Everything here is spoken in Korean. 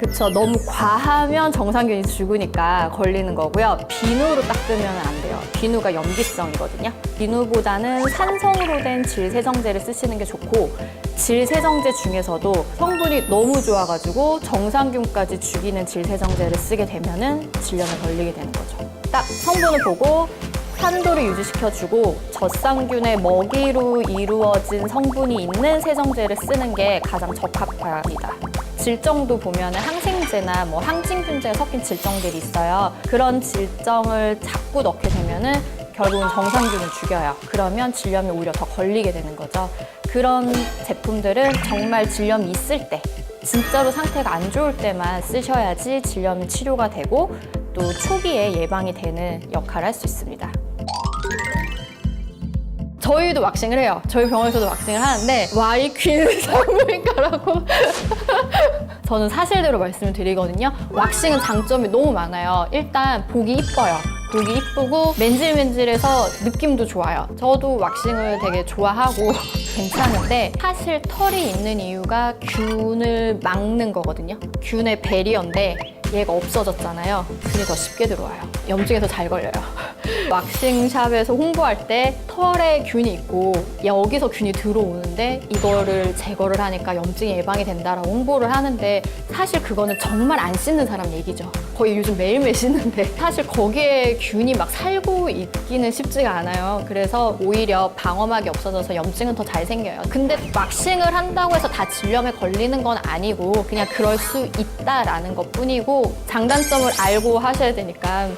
그렇죠. 너무 과하면 정상균이 죽으니까 걸리는 거고요. 비누로 닦으면 안 돼요. 비누가 염기성이거든요. 비누보다는 산성으로 된 질세정제를 쓰시는 게 좋고 질세정제 중에서도 성분이 너무 좋아가지고 정상균까지 죽이는 질세정제를 쓰게 되면은 질염에 걸리게 되는 거죠. 딱 성분을 보고 산도를 유지시켜주고 젖상균의 먹이로 이루어진 성분이 있는 세정제를 쓰는 게 가장 적합합니다. 질정도 보면 항생제나 뭐 항진균제가 섞인 질정들이 있어요. 그런 질정을 자꾸 넣게 되면은 결국은 정상균을 죽여요. 그러면 질염이 오히려 더 걸리게 되는 거죠. 그런 제품들은 정말 질염이 있을 때, 진짜로 상태가 안 좋을 때만 쓰셔야지 질염이 치료가 되고 또 초기에 예방이 되는 역할을 할 수 있습니다. 저희도 왁싱을 해요. 저희 병원에서도 왁싱을 하는데 와이퀸 산부인과라고 저는 사실대로 말씀을 드리거든요. 왁싱은 장점이 너무 많아요. 일단 보기 이뻐요. 보기 이쁘고 맨질맨질해서 느낌도 좋아요. 저도 왁싱을 되게 좋아하고 괜찮은데 사실 털이 있는 이유가 균을 막는 거거든요. 균의 배리어인데 얘가 없어졌잖아요. 균이 더 쉽게 들어와요. 염증에 더잘 걸려요. 왁싱샵에서 홍보할 때 털에 균이 있고 여기서 균이 들어오는데 이거를 제거를 하니까 염증이 예방이 된다라고 홍보를 하는데 사실 그거는 정말 안 씻는 사람 얘기죠. 거의 요즘 매일매일 씻는데 사실 거기에 균이 막 살고 있기는 쉽지가 않아요. 그래서 오히려 방어막이 없어져서 염증은 더 잘 생겨요. 근데 왁싱을 한다고 해서 다 질염에 걸리는 건 아니고 그냥 그럴 수 있다라는 것 뿐이고 장단점을 알고 하셔야 되니까